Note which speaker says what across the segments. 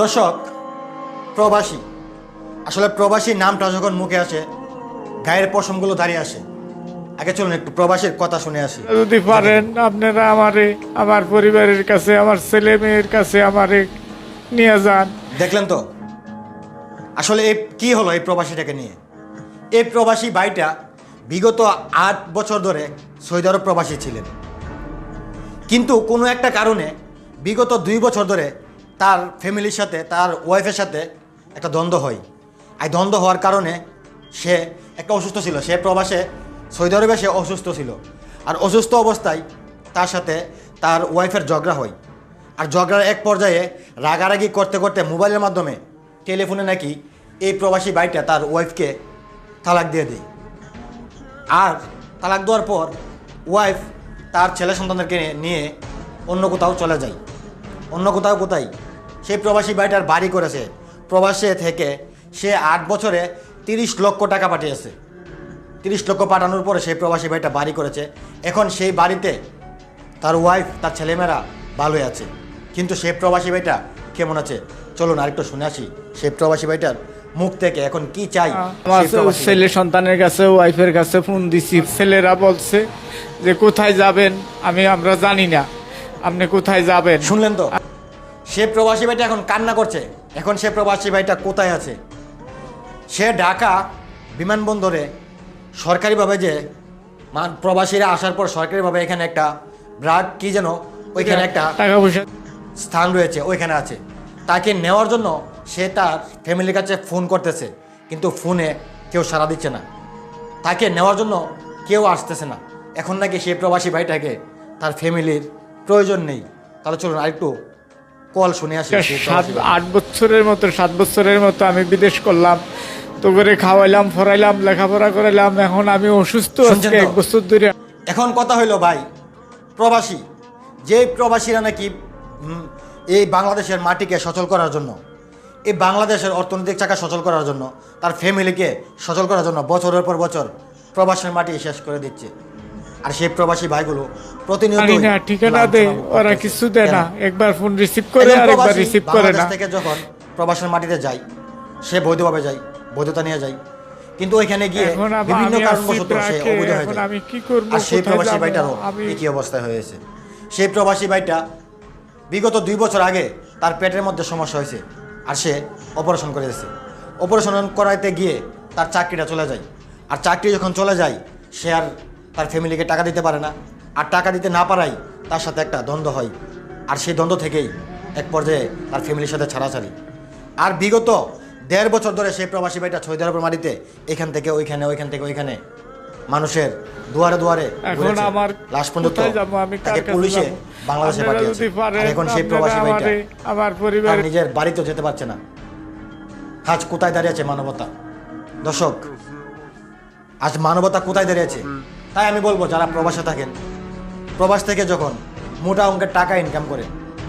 Speaker 1: দর্শক প্রবাসী। আসলে প্রবাসী নামটা যখন মুখে আসে গায়ের পশমগুলো দাঁড়িয়ে আসে। আগে চলুন একটু প্রবাসীর কথা শুনে আসি।
Speaker 2: যদি পারেন আপনারা আমারে আমার পরিবারের কাছে আমার ছেলে মেয়ের কাছে আমারে নিয়ে যান।
Speaker 1: দেখলেন তো? আসলে এই কি হলো এই প্রবাসীটাকে নিয়ে? এই প্রবাসী ভাইটা বিগত আট বছর ধরে সৌদি আরব প্রবাসী ছিলেন। কিন্তু কোনো একটা কারণে বিগত দুই বছর ধরে তার ফ্যামিলির সাথে, তার ওয়াইফের সাথে একটা দ্বন্দ্ব হয়। এই দ্বন্দ্ব হওয়ার কারণে সে একটা অসুস্থ ছিল। সে প্রবাসে, সৌদি আরবে সে অসুস্থ ছিল। আর অসুস্থ অবস্থায় তার সাথে তার ওয়াইফের ঝগড়া হয়। আর ঝগড়ার এক পর্যায়ে রাগারাগি করতে করতে মোবাইলের মাধ্যমে টেলিফোনে নাকি এই প্রবাসী ভাইটা তার ওয়াইফকে তালাক দিয়ে দেয়। আর তালাক দেওয়ার পর ওয়াইফ তার ছেলে সন্তানদেরকে নিয়ে অন্য কোথাও চলে যায়। অন্য কোথাও কোথায় সেই প্রবাসী ভাইটার বাড়ি করেছে। প্রবাসে থেকে সে আট বছরে তিরিশ লক্ষ টাকা পাঠিয়েছে। তিরিশ লক্ষ পাঠানোর পরে সেই প্রবাসী ভাইটা বাড়ি করেছে। এখন সেই বাড়িতে তার ওয়াইফ তার ছেলেমেয়েরা ভালোই আছে। কিন্তু সেই প্রবাসী ভাইটা কেমন আছে? চলুন আরেকটু শুনে আসি সেই প্রবাসী ভাইটার মুখ থেকে এখন কি চাই সেই
Speaker 2: ছেলে সন্তানের কাছে ওয়াইফের কাছে ফোন দিছি। ছেলেরা বলছে যে কোথায় যাবেন? আমি আমরা জানি না। আপনি কোথায় যাবেন?
Speaker 1: শুনলেন তো? সে প্রবাসী ভাইটা এখন কান্না করছে। এখন সে প্রবাসী ভাইটা কোথায় আছে? সে ঢাকা বিমানবন্দরে সরকারিভাবে যে প্রবাসীরা আসার পর সরকারিভাবে এখানে একটা ব্রাড কি যেন ওইখানে একটা
Speaker 2: টাকা পয়সা
Speaker 1: স্থান রয়েছে ওইখানে আছে। তাকে নেওয়ার জন্য সে তার ফ্যামিলির কাছে ফোন করতেছে কিন্তু ফোনে কেউ সাড়া দিচ্ছে না। তাকে নেওয়ার জন্য কেউ আসতেছে না। এখন নাকি সেই প্রবাসী ভাইটাকে তার ফ্যামিলির প্রয়োজন নেই। তাহলে চলুন আরেকটু কল শুনে আসি
Speaker 2: সাত আট বছরের মতো সাত বছরের মতো আমি বিদেশ করলাম। তো করে খাওয়াইলাম ফরাইলাম লেখাপড়া করাইলাম। এখন আমি অসুস্থ আজকে এক বছর ধরে।
Speaker 1: এখন কথা হইল ভাই প্রবাসী যে প্রবাসীরা নাকি এই বাংলাদেশের মাটিকে সচল করার জন্য এই বাংলাদেশের অর্থনৈতিক চাকা সচল করার জন্য তার ফ্যামিলিকে সচল করার জন্য বছরের পর বছর প্রবাসের মাটি শেষ করে দিচ্ছে। আর সেই প্রবাসী ভাইগুলো প্রতিনিয়ত
Speaker 2: না ঠিকানা দে ওরা কিছু দেয় না। একবার ফোন রিসিভ করে আর একবার রিসিভ করে না।
Speaker 1: থেকে যখন প্রবাসের মাটিতে যায় সে বৈধভাবে যায় বৈধতা নিয়ে যায়। কিন্তু ওইখানে গিয়ে বিভিন্ন কারণবশত সে অবৈধ হয়ে যায়।
Speaker 2: আমি কি করব,
Speaker 1: আর সেই প্রবাসী ভাইটারও একই অবস্থায় হয়েছে সেই প্রবাসী ভাইটা বিগত দুই বছর আগে তার পেটের মধ্যে সমস্যা হয়েছে আর সে অপারেশন করেছে অপারেশন করাইতে গিয়ে তার চাকরিটা চলে যায়। আর চাকরি যখন চলে যায় সে আর তার ফ্যামিলিকে টাকা দিতে পারে না। আর টাকা দিতে না পারাই তার সাথে একটা দ্বন্দ্ব হয়। আর সেই দ্বন্দ্ব থেকেই এক পর্যায়ে তার ফ্যামিলির সাথে ছাড়াছাড়ি। আর বিগত দেড় বছর ধরে সেই প্রবাসী ভাইটা সৌদি আরবের মাটিতে এখান থেকে ওইখানে ওইখান থেকে ওইখানে মানুষের দুয়ারে দুয়ারে
Speaker 2: এখন আমার
Speaker 1: লাস্ট পর্যন্ত তাকে পুলিশে? বাংলাদেশে পাঠিয়েছে। এখন সেই প্রবাসী ভাইটা
Speaker 2: আমার পরিবার
Speaker 1: নিজের বাড়িতেও যেতে পারছে না। আজ কোথায় দাঁড়িয়ে আছে মানবতা? দর্শক আজ মানবতা কোথায় দাঁড়িয়ে আছে? তাই আমি বলব, যারা প্রবাসে থাকেন, প্রবাস থেকে যখন মোটা অঙ্কের টাকা ইনকাম করে,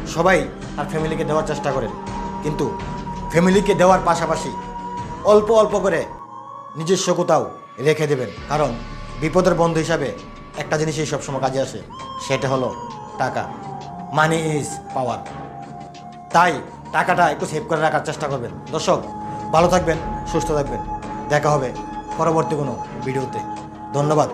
Speaker 1: সবাই তার ফ্যামিলিকে দেওয়ার চেষ্টা করেন। কিন্তু ফ্যামিলিকে দেওয়ার পাশাপাশি অল্প অল্প করে নিজস্ব কোথাও রেখে দেবেন। কারণ বিপদের বন্ধু হিসাবে একটা জিনিসই সবসময় কাজে আসে, সেটা হলো টাকা। মানি ইজ পাওয়ার তাই টাকাটা একটু সেভ করে রাখার চেষ্টা করবেন। দর্শক, ভালো থাকবেন, সুস্থ থাকবেন। দেখা হবে পরবর্তী কোনো ভিডিওতে। ধন্যবাদ।